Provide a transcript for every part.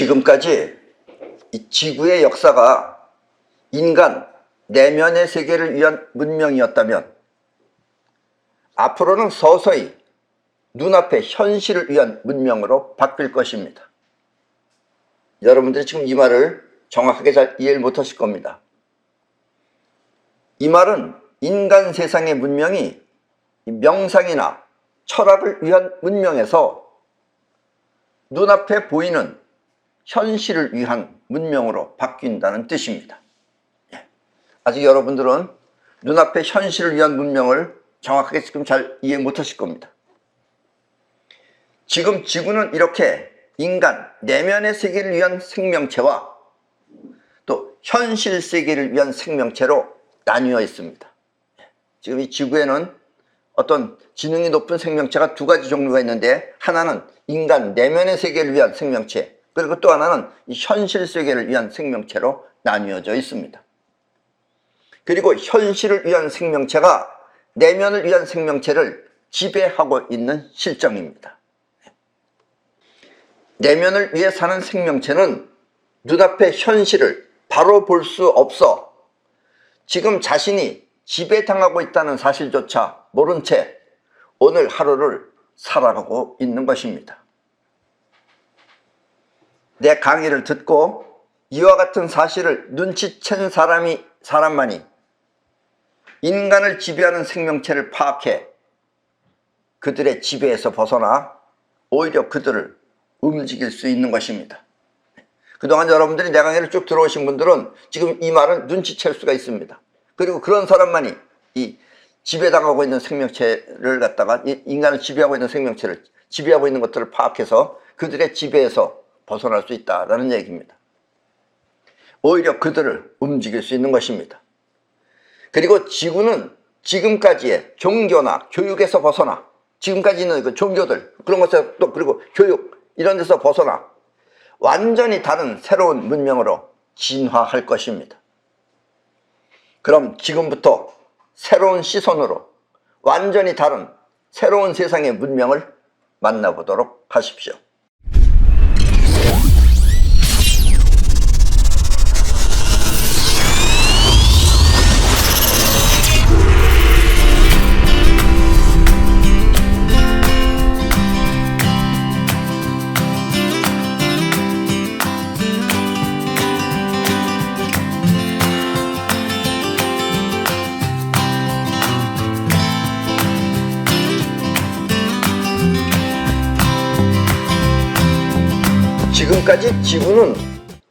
지금까지 이 지구의 역사가 인간 내면의 세계를 위한 문명이었다면 앞으로는 서서히 눈앞의 현실을 위한 문명으로 바뀔 것입니다. 여러분들이 지금 이 말을 정확하게 잘 이해를 못하실 겁니다. 이 말은 인간 세상의 문명이 명상이나 철학을 위한 문명에서 눈앞에 보이는 현실을 위한 문명으로 바뀐다는 뜻입니다. 예. 아직 여러분들은 눈앞의 현실을 위한 문명을 정확하게 지금 잘 이해 못하실 겁니다. 지금 지구는 이렇게 인간 내면의 세계를 위한 생명체와 또 현실 세계를 위한 생명체로 나뉘어 있습니다. 지금 이 지구에는 어떤 지능이 높은 생명체가 두 가지 종류가 있는데 하나는 인간 내면의 세계를 위한 생명체 그리고 또 하나는 이 현실 세계를 위한 생명체로 나뉘어져 있습니다. 그리고 현실을 위한 생명체가 내면을 위한 생명체를 지배하고 있는 실정입니다. 내면을 위해 사는 생명체는 눈앞의 현실을 바로 볼 수 없어 지금 자신이 지배당하고 있다는 사실조차 모른 채 오늘 하루를 살아가고 있는 것입니다. 내 강의를 듣고 이와 같은 사실을 눈치챈 사람이 사람만이 인간을 지배하는 생명체를 파악해 그들의 지배에서 벗어나 오히려 그들을 움직일 수 있는 것입니다. 그동안 여러분들이 내 강의를 쭉 들어오신 분들은 지금 이 말을 눈치챌 수가 있습니다. 그리고 그런 사람만이 이 지배당하고 있는 생명체를 갖다가 인간을 지배하고 있는 생명체를 지배하고 있는 것들을 파악해서 그들의 지배에서 벗어날 수 있다라는 얘기입니다. 오히려 그들을 움직일 수 있는 것입니다. 그리고 지구는 지금까지의 종교나 교육에서 벗어나 지금까지 있는 그 종교들 그런 것에서 또 그리고 교육 이런 데서 벗어나 완전히 다른 새로운 문명으로 진화할 것입니다. 그럼 지금부터 새로운 시선으로 완전히 다른 새로운 세상의 문명을 만나보도록 하십시오. 지금까지 지구는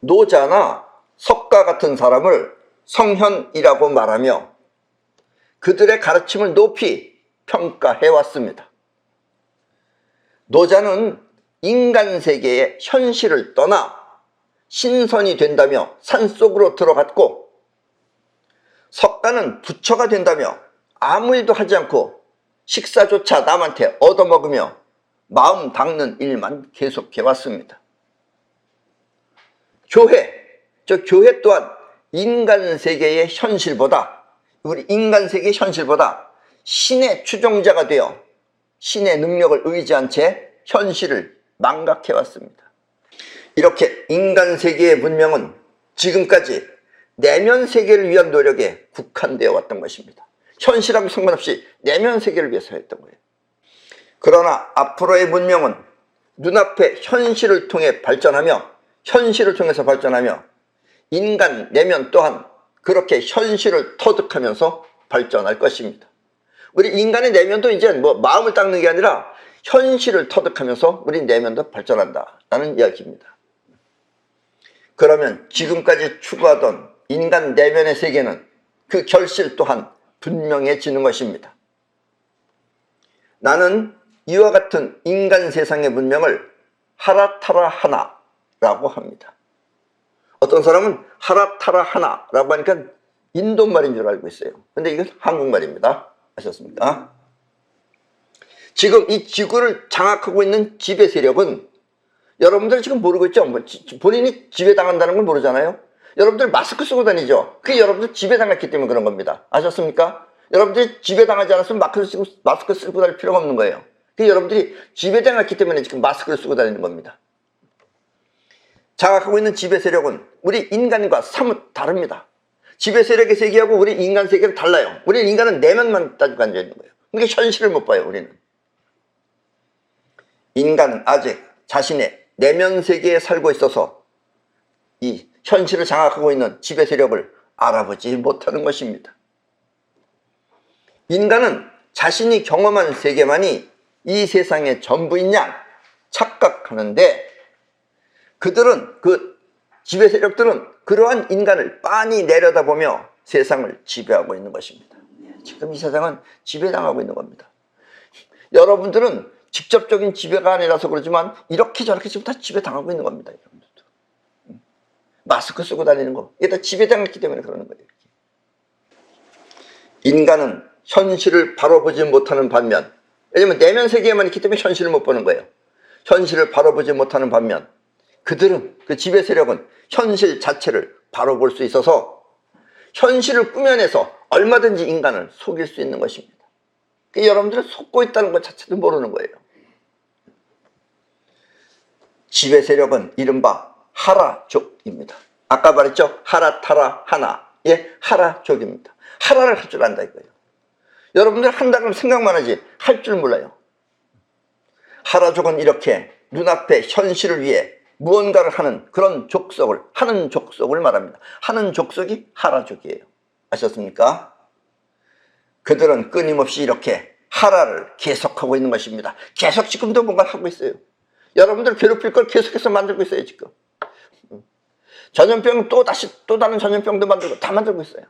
노자나 석가 같은 사람을 성현이라고 말하며 그들의 가르침을 높이 평가해 왔습니다. 노자는 인간 세계의 현실을 떠나 신선이 된다며 산속으로 들어갔고 석가는 부처가 된다며 아무 일도 하지 않고 식사조차 남한테 얻어먹으며 마음 닦는 일만 계속해 왔습니다. 교회, 저 교회 또한 인간 세계의 현실보다 우리 인간 세계의 현실보다 신의 추종자가 되어 신의 능력을 의지한 채 현실을 망각해 왔습니다. 이렇게 인간 세계의 문명은 지금까지 내면 세계를 위한 노력에 국한되어 왔던 것입니다. 현실하고 상관없이 내면 세계를 위해서 했던 거예요. 그러나 앞으로의 문명은 눈앞의 현실을 통해 발전하며 현실을 통해서 발전하며 인간 내면 또한 그렇게 현실을 터득하면서 발전할 것입니다. 우리 인간의 내면도 이제 뭐 마음을 닦는 게 아니라 현실을 터득하면서 우리 내면도 발전한다라는 이야기입니다. 그러면 지금까지 추구하던 인간 내면의 세계는 그 결실 또한 분명해지는 것입니다. 나는 이와 같은 인간 세상의 문명을 하라타라 하나 라고 합니다. 어떤 사람은 하라타라 하나라고 하니까 인도 말인 줄 알고 있어요. 근데 이건 한국말입니다. 아셨습니까? 지금 이 지구를 장악하고 있는 지배 세력은 여러분들 지금 모르고 있죠? 뭐 본인이 지배당한다는 걸 모르잖아요? 여러분들 마스크 쓰고 다니죠? 그게 여러분들 지배당했기 때문에 그런 겁니다. 아셨습니까? 여러분들이 지배당하지 않았으면 마스크 쓰고, 마스크 쓰고 다닐 필요가 없는 거예요. 그게 여러분들이 지배당했기 때문에 지금 마스크를 쓰고 다니는 겁니다. 장악하고 있는 지배 세력은 우리 인간과 사뭇 다릅니다. 지배 세력의 세계하고 우리 인간 세계는 달라요. 우리 인간은 내면만 따지고 앉아 있는 거예요. 그러니까 현실을 못 봐요, 우리는. 인간은 아직 자신의 내면 세계에 살고 있어서 이 현실을 장악하고 있는 지배 세력을 알아보지 못하는 것입니다. 인간은 자신이 경험한 세계만이 이 세상의 전부인 양 착각하는데 그들은 그 지배 세력들은 그러한 인간을 빤히 내려다보며 세상을 지배하고 있는 것입니다. 지금 이 세상은 지배당하고 있는 겁니다. 여러분들은 직접적인 지배가 아니라서 그러지만 이렇게 저렇게 지금 다 지배당하고 있는 겁니다. 여러분들도. 마스크 쓰고 다니는 거 이게 다 지배당했기 때문에 그러는 거예요. 인간은 현실을 바로 보지 못하는 반면 왜냐면 내면 세계에만 있기 때문에 현실을 못 보는 거예요. 현실을 바로 보지 못하는 반면 그들은 그 지배 세력은 현실 자체를 바로 볼 수 있어서 현실을 꾸며내서 얼마든지 인간을 속일 수 있는 것입니다. 그 여러분들은 속고 있다는 것 자체도 모르는 거예요. 지배 세력은 이른바 하라족입니다. 아까 말했죠? 하라, 타라, 하나. 예, 하라족입니다. 하라를 할 줄 안다 이거예요. 여러분들 한다 그러면 생각만 하지 할 줄 몰라요. 하라족은 이렇게 눈앞의 현실을 위해 무언가를 하는 그런 족속을 하는 족속을 말합니다. 하는 족속이 하라족이에요. 아셨습니까? 그들은 끊임없이 이렇게 하라를 계속하고 있는 것입니다. 계속 지금도 뭔가를 하고 있어요. 여러분들 괴롭힐 걸 계속해서 만들고 있어요, 지금. 전염병 또 다시 또 다른 전염병도 만들고 다 만들고 있어요.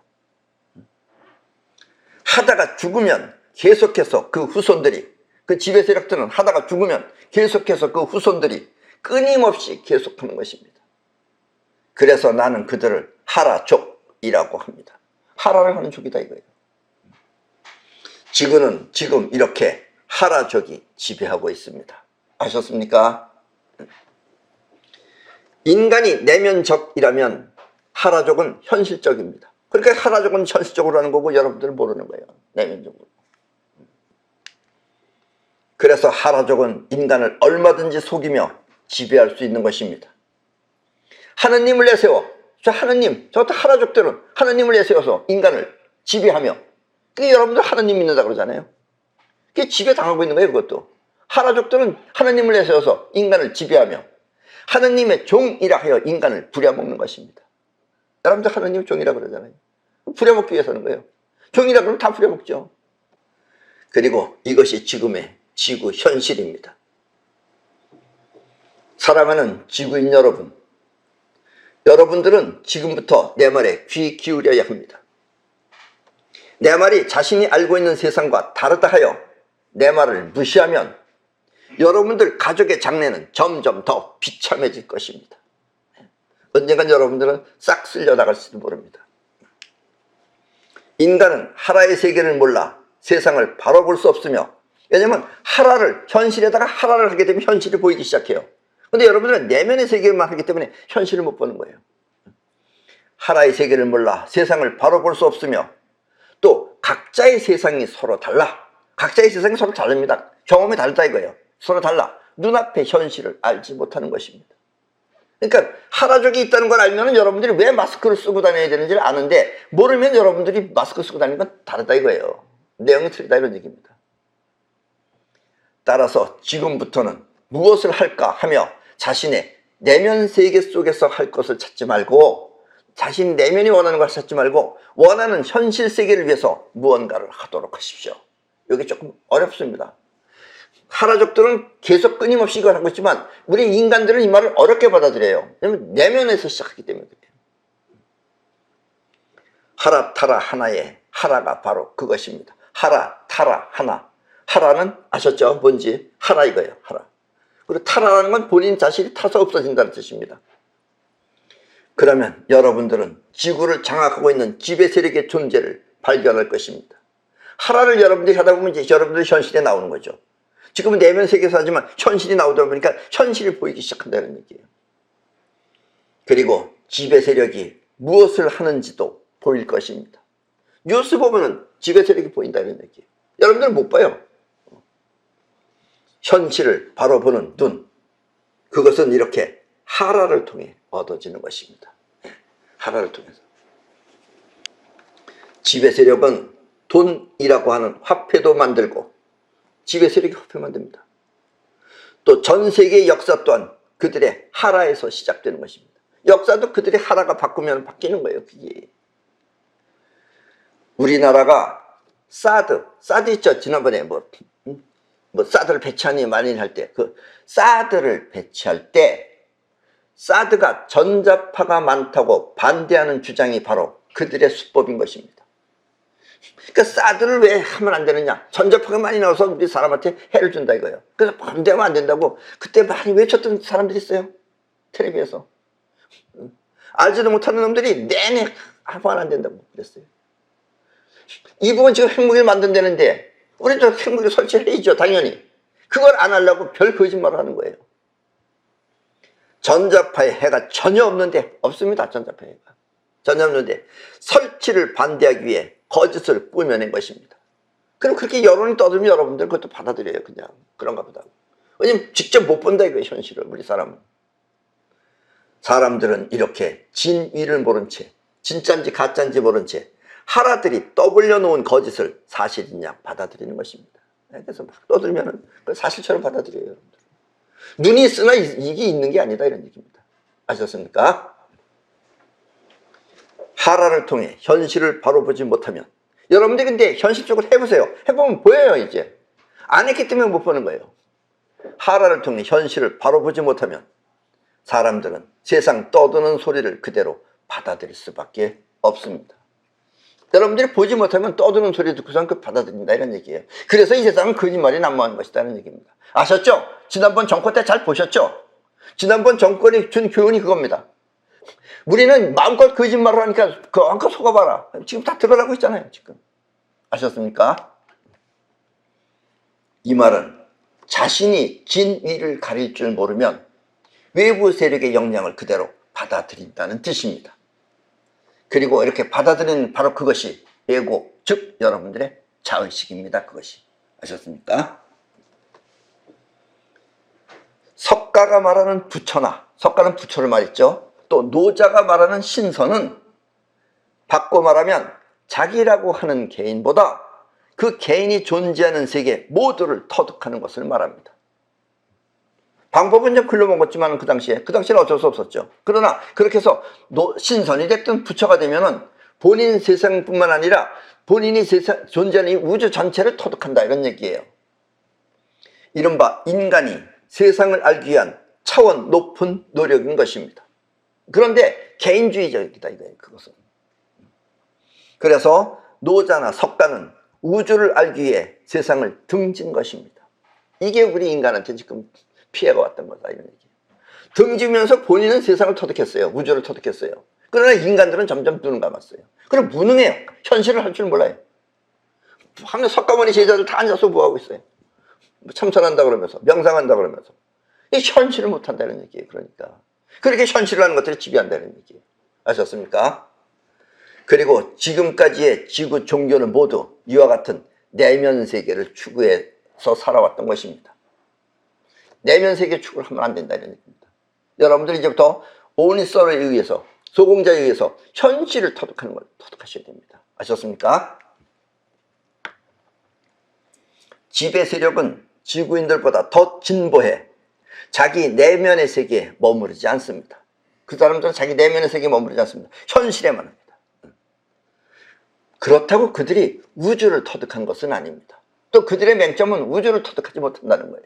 하다가 죽으면 계속해서 그 후손들이 그 지배 세력들은 하다가 죽으면 계속해서 그 후손들이 끊임없이 계속하는 것입니다. 그래서 나는 그들을 하라족이라고 합니다. 하라를 하는 족이다 이거예요. 지구는 지금 이렇게 하라족이 지배하고 있습니다. 아셨습니까? 인간이 내면적이라면 하라족은 현실적입니다. 그러니까 하라족은 현실적으로 하는 거고 여러분들은 모르는 거예요. 내면적으로. 그래서 하라족은 인간을 얼마든지 속이며 지배할 수 있는 것입니다. 하느님을 내세워. 저 하느님, 저 하라족들은 하느님을 내세워서 인간을 지배하며 그게 여러분들 하느님 믿는다 그러잖아요. 그게 지배당하고 있는 거예요, 그것도. 하라족들은 하느님을 내세워서 인간을 지배하며 하느님의 종이라 하여 인간을 부려먹는 것입니다. 여러분들 하느님 종이라 그러잖아요. 부려먹기 위해서 하는 거예요. 종이라 그러면 다 부려먹죠. 그리고 이것이 지금의 지구 현실입니다. 사랑하는 지구인 여러분, 여러분들은 지금부터 내 말에 귀 기울여야 합니다. 내 말이 자신이 알고 있는 세상과 다르다 하여 내 말을 무시하면 여러분들 가족의 장래는 점점 더 비참해질 것입니다. 언젠간 여러분들은 싹 쓸려 나갈지도 모릅니다. 인간은 하라의 세계를 몰라 세상을 바로 볼수 없으며 왜냐면 하라를 현실에다가 하라를 하게 되면 현실이 보이기 시작해요. 근데 여러분들은 내면의 세계만 하기 때문에 현실을 못 보는 거예요. 하라의 세계를 몰라 세상을 바로 볼 수 없으며 또 각자의 세상이 서로 달라. 각자의 세상이 서로 다릅니다. 경험이 다르다 이거예요. 서로 달라. 눈앞의 현실을 알지 못하는 것입니다. 그러니까 하라족이 있다는 걸 알면 여러분들이 왜 마스크를 쓰고 다녀야 되는지를 아는데 모르면 여러분들이 마스크 쓰고 다니는 건 다르다 이거예요. 내용이 틀리다 이런 얘기입니다. 따라서 지금부터는 무엇을 할까 하며 자신의 내면 세계 속에서 할 것을 찾지 말고 자신 내면이 원하는 것을 찾지 말고 원하는 현실 세계를 위해서 무언가를 하도록 하십시오. 이게 조금 어렵습니다. 하라족들은 계속 끊임없이 이걸 하고 있지만 우리 인간들은 이 말을 어렵게 받아들여요. 왜냐면 내면에서 시작하기 때문에 그래요. 하라 타라 하나의 하라가 바로 그것입니다. 하라 타라 하나. 하라는 아셨죠? 뭔지 하라 이거예요. 하라. 그리고 타라라는 건 본인 자신이 타서 없어진다는 뜻입니다. 그러면 여러분들은 지구를 장악하고 있는 지배 세력의 존재를 발견할 것입니다. 하라를 여러분들이 하다 보면 이제 여러분들 현실에 나오는 거죠. 지금은 내면 세계에서 하지만 현실이 나오다 보니까 현실이 보이기 시작한다는 얘기예요. 그리고 지배 세력이 무엇을 하는지도 보일 것입니다. 뉴스 보면은 지배 세력이 보인다는 얘기예요. 여러분들은 못 봐요. 현실을 바로 보는 눈. 그것은 이렇게 하라를 통해 얻어지는 것입니다. 하라를 통해서. 지배 세력은 돈이라고 하는 화폐도 만들고 지배 세력이 화폐 만듭니다. 또 전 세계의 역사 또한 그들의 하라에서 시작되는 것입니다. 역사도 그들의 하라가 바꾸면 바뀌는 거예요. 그게. 우리나라가 사드, 사드 있죠? 지난번에 뭐, 음? 뭐 사드를 배치하니 많이 할 때, 그 사드를 배치할 때 사드가 전자파가 많다고 반대하는 주장이 바로 그들의 수법인 것입니다. 그러니까 사드를 왜 하면 안 되느냐? 전자파가 많이 나와서 우리 사람한테 해를 준다 이거예요. 그래서 반대하면 안 된다고 그때 많이 외쳤던 사람들이 있어요. 텔레비에서. 알지도 못하는 놈들이 내내 하면 안 된다고 그랬어요. 이북은 지금 핵무기를 만든다는데 우리도 핵무기 설치를 해야죠 당연히. 그걸 안 하려고 별 거짓말을 하는 거예요. 전자파의 해가 전혀 없는데 없습니다 전자파의 해가. 전혀 없는데. 설치를 반대하기 위해 거짓을 꾸며낸 것입니다. 그럼 그렇게 여론이 떠들면 여러분들 그것도 받아들여요 그냥. 그런가 보다. 왜냐면 직접 못 본다 이거예요 현실을 우리 사람은. 사람들은 이렇게 진위를 모른 채 진짠지 가짠지 모른 채 하라들이 떠벌려 놓은 거짓을 사실이냐 받아들이는 것입니다. 그래서 막 떠들면은 그걸 사실처럼 받아들여요, 여러분들. 눈이 있으나 이- 이게 있는 게 아니다 이런 얘기입니다. 아셨습니까? 하라를 통해 현실을 바로 보지 못하면 여러분들 근데 현실적으로 해보세요. 해보면 보여요 이제. 안 했기 때문에 못 보는 거예요. 하라를 통해 현실을 바로 보지 못하면 사람들은 세상 떠드는 소리를 그대로 받아들일 수밖에 없습니다. 여러분들이 보지 못하면 떠드는 소리 듣고선 그 받아들인다 이런 얘기예요. 그래서 이 세상은 거짓말이 난무하는 것이다는 얘기입니다. 아셨죠? 지난번 정권 때 잘 보셨죠? 지난번 정권이 준 교훈이 그겁니다. 우리는 마음껏 거짓말을 하니까 그 마음껏 속아봐라. 지금 다 드러나고 있잖아요. 지금 아셨습니까? 이 말은 자신이 진위를 가릴 줄 모르면 외부 세력의 영향을 그대로 받아들인다는 뜻입니다. 그리고 이렇게 받아들이는 바로 그것이 예고, 즉 여러분들의 자의식입니다. 그것이. 아셨습니까? 석가가 말하는 부처나 석가는 부처를 말했죠. 또 노자가 말하는 신선은 바꿔 말하면 자기라고 하는 개인보다 그 개인이 존재하는 세계 모두를 터득하는 것을 말합니다. 방법은 좀 글러먹었지만 그 당시에 그 당시에는 어쩔 수 없었죠. 그러나 그렇게 해서 노- 신선이 됐든 부처가 되면은 본인 세상뿐만 아니라 본인이 세상 존재하는 이 우주 전체를 터득한다 이런 얘기예요. 이른바 인간이 세상을 알기 위한 차원 높은 노력인 것입니다. 그런데 개인주의적이다 이거예요. 그것은. 그래서 노자나 석가는 우주를 알기 위해 세상을 등진 것입니다. 이게 우리 인간한테 지금 피해가 왔던 거다 이런 얘기. 등지면서 본인은 세상을 터득했어요. 우주를 터득했어요. 그러나 인간들은 점점 눈을 감았어요. 그럼 무능해요. 현실을 할 줄 몰라요. 하면 석가모니 제자들 다 앉아서 뭐 하고 있어요? 참선한다 그러면서 명상한다 그러면서 이 현실을 못한다는 얘기예요. 그러니까 그렇게 현실을 하는 것들이 지배한다는 얘기예요. 아셨습니까? 그리고 지금까지의 지구 종교는 모두 이와 같은 내면 세계를 추구해서 살아왔던 것입니다. 내면 세계 추구를 하면 안 된다 이런 얘기입니다. 여러분들 이제부터 오니서에 의해서 소공자에 의해서 현실을 터득하는 걸 터득하셔야 됩니다. 아셨습니까? 지배 세력은 지구인들보다 더 진보해 자기 내면의 세계에 머무르지 않습니다. 그 사람들은 자기 내면의 세계에 머무르지 않습니다. 현실에만 합니다. 그렇다고 그들이 우주를 터득한 것은 아닙니다. 또 그들의 맹점은 우주를 터득하지 못한다는 거예요.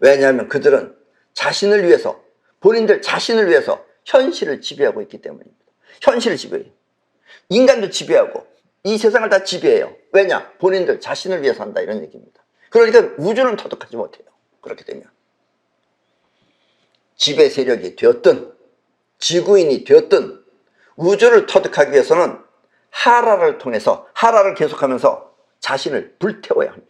왜냐하면 그들은 자신을 위해서 본인들 자신을 위해서 현실을 지배하고 있기 때문입니다. 현실을 지배해요. 인간도 지배하고 이 세상을 다 지배해요. 왜냐? 본인들 자신을 위해서 한다 이런 얘기입니다. 그러니까 우주는 터득하지 못해요. 그렇게 되면 지배 세력이 되었든 지구인이 되었든 우주를 터득하기 위해서는 하라를 통해서 하라를 계속하면서 자신을 불태워야 합니다.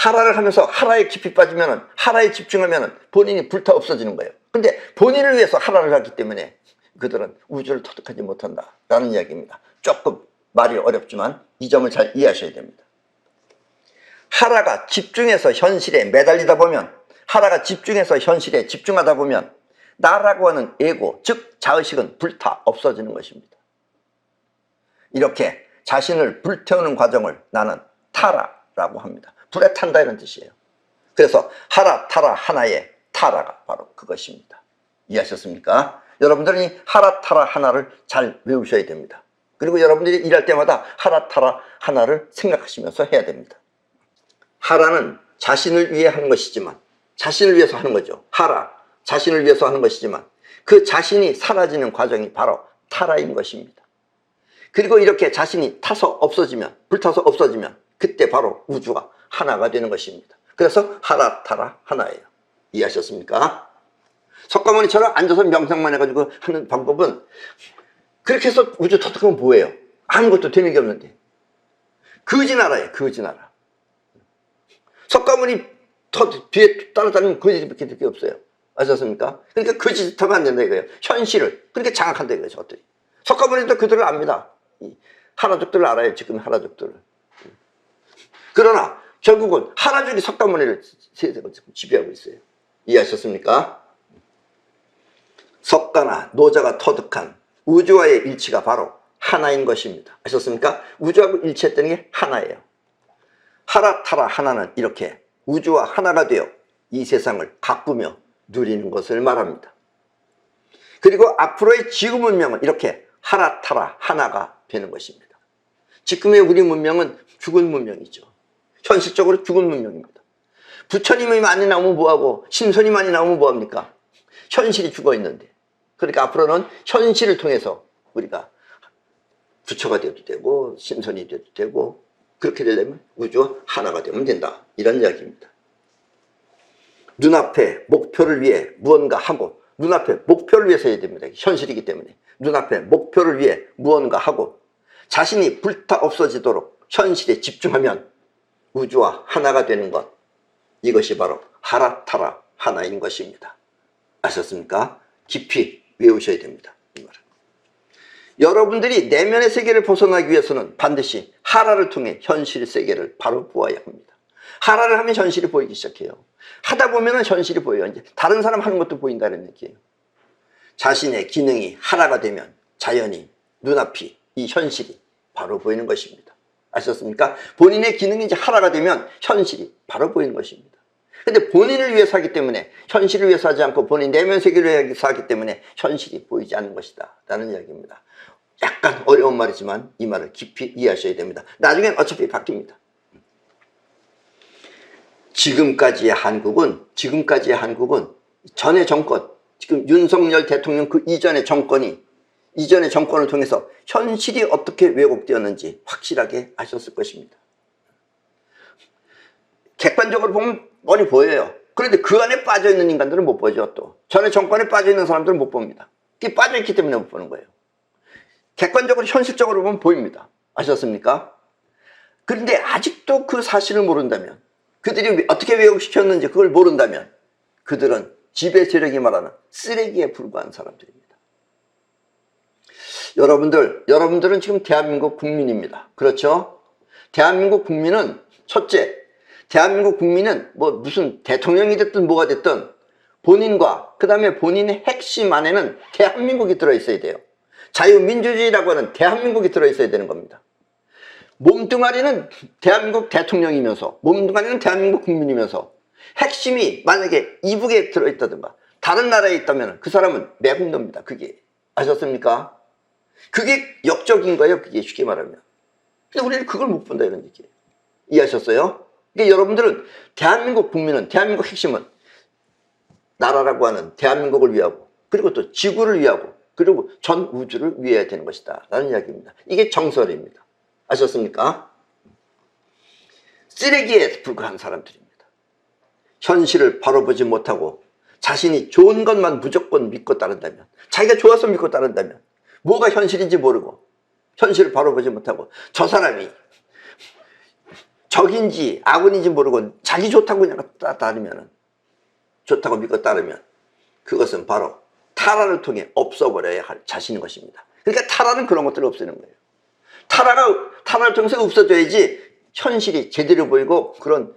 하라를 하면서 하라에 깊이 빠지면은 하라에 집중하면은 본인이 불타 없어지는 거예요. 근데 본인을 위해서 하라를 하기 때문에 그들은 우주를 터득하지 못한다 라는 이야기입니다. 조금 말이 어렵지만 이 점을 잘 이해하셔야 됩니다. 하라가 집중해서 현실에 매달리다 보면 하라가 집중해서 현실에 집중하다 보면 나라고 하는 에고, 즉 자의식은 불타 없어지는 것입니다. 이렇게 자신을 불태우는 과정을 나는 타라라고 합니다. 불에 탄다 이런 뜻이에요. 그래서 하라 타라 하나의 타라가 바로 그것입니다. 이해하셨습니까? 여러분들은 이 하라 타라 하나를 잘 외우셔야 됩니다. 그리고 여러분들이 일할 때마다 하라 타라 하나를 생각하시면서 해야 됩니다. 하라는 자신을 위해 하는 것이지만 자신을 위해서 하는 거죠. 하라 자신을 위해서 하는 것이지만 그 자신이 사라지는 과정이 바로 타라인 것입니다. 그리고 이렇게 자신이 타서 없어지면 불타서 없어지면 그때 바로 우주가 하나가 되는 것입니다. 그래서 하라 타라 하나예요. 이해하셨습니까? 석가모니처럼 앉아서 명상만 해가지고 하는 방법은 그렇게 해서 우주 터득하면 뭐예요? 아무것도 되는 게 없는데 거지나라예요 거지나라 석가모니 터, 뒤에 따라다니면 거짓밖에 될게 없어요 아셨습니까? 그러니까 거짓하면 안 된다 이거예요 현실을 그렇게 장악한다 이거예요 저들이 석가모니도 그들을 압니다 이 하라족들을 알아요 지금 하라족들을 그러나 결국은 하라족이 석가모니를 지금 지배하고 있어요 이해하셨습니까? 석가나 노자가 터득한 우주와의 일치가 바로 하나인 것입니다. 아셨습니까? 우주하고 일치했다는 게 하나예요. 하라 타라 하나는 이렇게 우주와 하나가 되어 이 세상을 가꾸며 누리는 것을 말합니다. 그리고 앞으로의 지구 문명은 이렇게 하라 타라 하나가 되는 것입니다. 지금의 우리 문명은 죽은 문명이죠. 현실적으로 죽은 문명입니다. 부처님이 많이 나오면 뭐하고 신선이 많이 나오면 뭐합니까? 현실이 죽어 있는데. 그러니까 앞으로는 현실을 통해서 우리가 부처가 되어도 되고 신선이 되어도 되고 그렇게 되려면 우주와 하나가 되면 된다. 이런 이야기입니다. 눈앞에 목표를 위해 무언가 하고 눈앞에 목표를 위해서 해야 됩니다. 현실이기 때문에. 눈앞에 목표를 위해 무언가 하고 자신이 불타 없어지도록 현실에 집중하면 우주와 하나가 되는 것 이것이 바로 하라타라 하나인 것입니다 아셨습니까? 깊이 외우셔야 됩니다. 여러분들이 내면의 세계를 벗어나기 위해서는 반드시 하라를 통해 현실 세계를 바로 보아야 합니다. 하라를 하면 현실이 보이기 시작해요. 하다 보면 현실이 보여요. 이제 다른 사람 하는 것도 보인다는 얘기예요. 자신의 기능이 하라가 되면 자연히 눈앞이 이 현실이 바로 보이는 것입니다. 아셨습니까? 본인의 기능이 이제 하라가 되면 현실이 바로 보이는 것입니다. 근데 본인을 위해서 하기 때문에 현실을 위해서 하지 않고 본인 내면 세계를 위해서 하기 때문에 현실이 보이지 않는 것이다 라는 이야기입니다 약간 어려운 말이지만 이 말을 깊이 이해하셔야 됩니다 나중엔 어차피 바뀝니다 지금까지의 한국은 지금까지의 한국은 전의 정권 지금 윤석열 대통령 그 이전의 정권이 이전의 정권을 통해서 현실이 어떻게 왜곡되었는지 확실하게 아셨을 것입니다 객관적으로 보면 뻔히 보여요. 그런데 그 안에 빠져있는 인간들은 못 보죠 또. 전에 정권에 빠져있는 사람들은 못 봅니다. 그게 빠져있기 때문에 못 보는 거예요. 객관적으로 현실적으로 보면 보입니다. 아셨습니까? 그런데 아직도 그 사실을 모른다면 그들이 어떻게 왜곡시켰는지 그걸 모른다면 그들은 지배 세력이 말하는 쓰레기에 불과한 사람들입니다. 여러분들, 여러분들은 지금 대한민국 국민입니다. 그렇죠? 대한민국 국민은 첫째, 대한민국 국민은 뭐 무슨 대통령이 됐든 뭐가 됐든 본인과 그 다음에 본인의 핵심 안에는 대한민국이 들어있어야 돼요. 자유민주주의라고 하는 대한민국이 들어있어야 되는 겁니다. 몸뚱아리는 대한민국 대통령이면서 몸뚱아리는 대한민국 국민이면서 핵심이 만약에 이북에 들어있다든가 다른 나라에 있다면 그 사람은 매국노입니다. 그게 아셨습니까? 그게 역적인 거예요. 그게 쉽게 말하면. 근데 우리는 그걸 못 본다 이런 얘기예요. 이해하셨어요? 그러니까 여러분들은 대한민국 국민은 대한민국 핵심은 나라라고 하는 대한민국을 위하고 그리고 또 지구를 위하고 그리고 전 우주를 위해야 되는 것이다 라는 이야기입니다 이게 정설입니다 아셨습니까? 쓰레기에 불과한 사람들입니다 현실을 바로 보지 못하고 자신이 좋은 것만 무조건 믿고 따른다면 자기가 좋아서 믿고 따른다면 뭐가 현실인지 모르고 현실을 바로 보지 못하고 저 사람이 적인지 악인인지 모르고 자기 좋다고 그냥 따르면 좋다고 믿고 따르면 그것은 바로 타라를 통해 없어버려야 할 자신인 것입니다. 그러니까 타라는 그런 것들을 없애는 거예요. 타라가 타라를 통해서 없어져야지 현실이 제대로 보이고 그런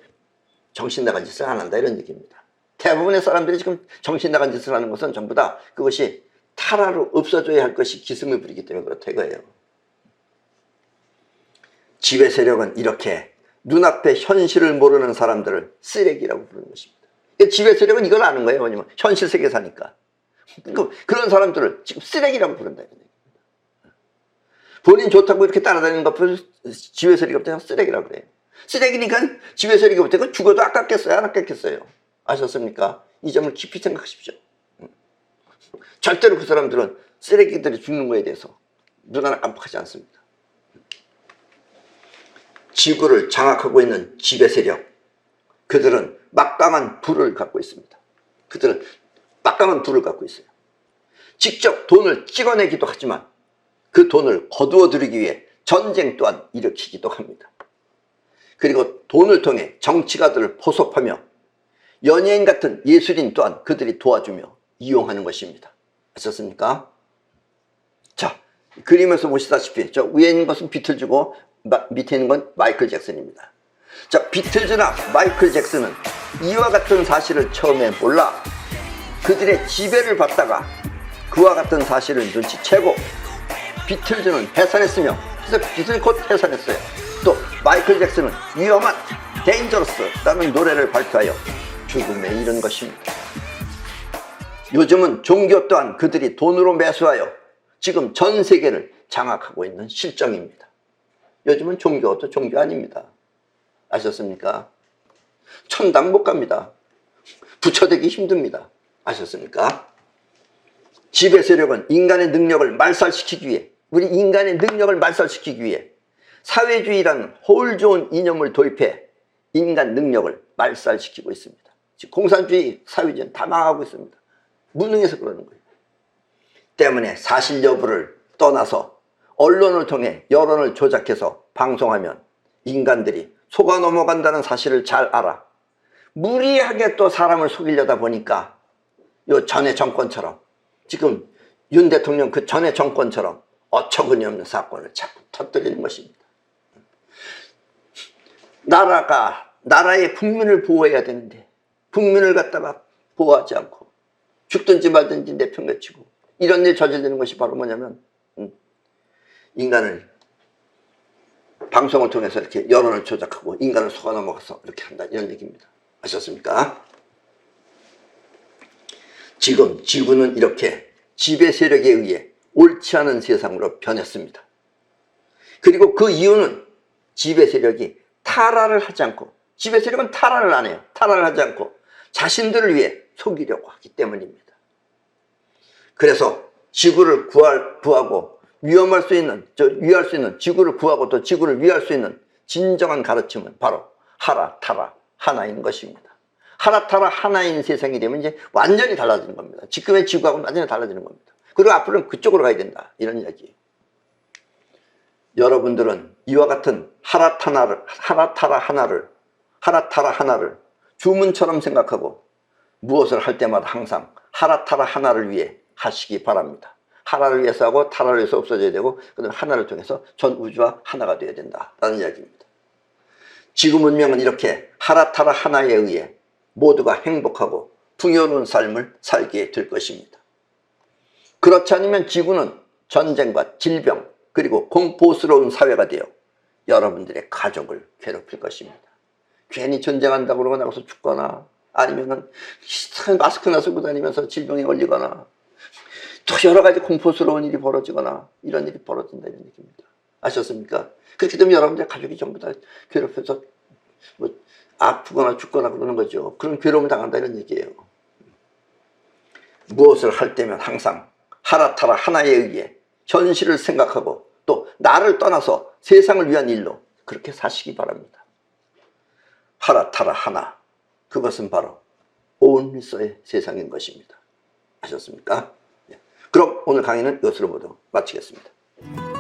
정신 나간 짓을 안 한다 이런 얘기입니다. 대부분의 사람들이 지금 정신 나간 짓을 하는 것은 전부 다 그것이 타라로 없어져야 할 것이 기승을 부리기 때문에 그렇다 이거예요. 지배 세력은 이렇게 눈앞에 현실을 모르는 사람들을 쓰레기라고 부르는 것입니다. 이 지배 세력은 이걸 아는 거예요. 왜냐면 현실 세계 사니까. 그- 그런 사람들을 지금 쓰레기라고 부른다. 본인 좋다고 이렇게 따라다니는 것을 지배 세력이 부터 쓰레기라고 그래요. 쓰레기니까 지배 세력이 부터 죽어도 아깝겠어요? 안 아깝겠어요? 아셨습니까? 이 점을 깊이 생각하십시오. 절대로 그 사람들은 쓰레기들이 죽는 거에 대해서 눈 하나 깜빡하지 않습니다. 지구를 장악하고 있는 지배 세력, 그들은 막강한 불을 갖고 있습니다. 그들은 막강한 불을 갖고 있어요. 직접 돈을 찍어내기도 하지만 그 돈을 거두어 들이기 위해 전쟁 또한 일으키기도 합니다. 그리고 돈을 통해 정치가들을 포섭하며 연예인 같은 예술인 또한 그들이 도와주며 이용하는 것입니다. 아셨습니까? 자, 그림에서 보시다시피 저 위에 있는 것은 비틀즈고 마- 밑에 있는 건 마이클 잭슨입니다. 자, 비틀즈나 마이클 잭슨은 이와 같은 사실을 처음에 몰라 그들의 지배를 받다가 그와 같은 사실을 눈치채고 비틀즈는 해산했으며 그래서 비틀즈 곧 해산했어요. 또 마이클 잭슨은 위험한 데인저러스라는 노래를 발표하여 죽음에 이른 것입니다. 요즘은 종교 또한 그들이 돈으로 매수하여 지금 전 세계를 장악하고 있는 실정입니다. 요즘은 종교도 종교 아닙니다. 아셨습니까? 천당 못 갑니다. 부처되기 힘듭니다. 아셨습니까? 지배 세력은 인간의 능력을 말살시키기 위해 우리 인간의 능력을 말살시키기 위해 사회주의라는 허울 좋은 이념을 도입해 인간 능력을 말살시키고 있습니다. 공산주의 사회주의는 다 망하고 있습니다. 무능해서 그러는 거예요. 때문에 사실 여부를 떠나서 언론을 통해 여론을 조작해서 방송하면 인간들이 속아 넘어간다는 사실을 잘 알아. 무리하게 또 사람을 속이려다 보니까 요 전에 정권처럼 지금 윤 대통령 그 전에 정권처럼 어처구니 없는 사건을 자꾸 터뜨리는 것입니다. 나라가 나라의 국민을 보호해야 되는데 국민을 갖다가 보호하지 않고 죽든지 말든지 내팽개치고 이런 일 저지르는 것이 바로 뭐냐면 음, 인간을 방송을 통해서 이렇게 여론을 조작하고 인간을 속아 넘어가서 이렇게 한다 이런 얘기입니다. 아셨습니까? 지금 지구는 이렇게 지배 세력에 의해 옳지 않은 세상으로 변했습니다. 그리고 그 이유는 지배 세력이 타라를 하지 않고 지배 세력은 타라를 안 해요. 타라를 하지 않고 자신들을 위해 속이려고 하기 때문입니다. 그래서 지구를 구할, 구하고 위험할 수 있는, 저 위할 수 있는 지구를 구하고 또 지구를 위할 수 있는 진정한 가르침은 바로 하라 타라 하나인 것입니다. 하라 타라 하나인 세상이 되면 이제 완전히 달라지는 겁니다. 지금의 지구하고는 완전히 달라지는 겁니다. 그리고 앞으로는 그쪽으로 가야 된다 이런 이야기예요. 여러분들은 이와 같은 하라타나를 하라타라 하나를 하라타라 하나를 주문처럼 생각하고 무엇을 할 때마다 항상 하라타라 하나를 위해 하시기 바랍니다. 하나를 위해서 하고 타라를 위해서 없어져야 되고 그다음 하나를 통해서 전 우주와 하나가 되어야 된다라는 이야기입니다. 지구 문명은 이렇게 하라타라 하나에 의해 모두가 행복하고 풍요로운 삶을 살게 될 것입니다. 그렇지 않으면 지구는 전쟁과 질병 그리고 공포스러운 사회가 되어 여러분들의 가족을 괴롭힐 것입니다. 괜히 전쟁한다고 그러고 나가서 죽거나 아니면은 마스크나 쓰고 다니면서 질병에 걸리거나 또 여러 가지 공포스러운 일이 벌어지거나 이런 일이 벌어진다 이런 얘기입니다. 아셨습니까? 그렇게 되면 여러분들 가족이 전부 다 괴롭혀서 뭐 아프거나 죽거나 그러는 거죠. 그런 괴로움을 당한다 이런 얘기예요. 무엇을 할 때면 항상 하라타라 하나에 의해 현실을 생각하고 또 나를 떠나서 세상을 위한 일로 그렇게 사시기 바랍니다. 하라타라 하나 그것은 바로 온리서의 세상인 것입니다. 아셨습니까? 예. 그럼 오늘 강의는 이것으로 모두 마치겠습니다.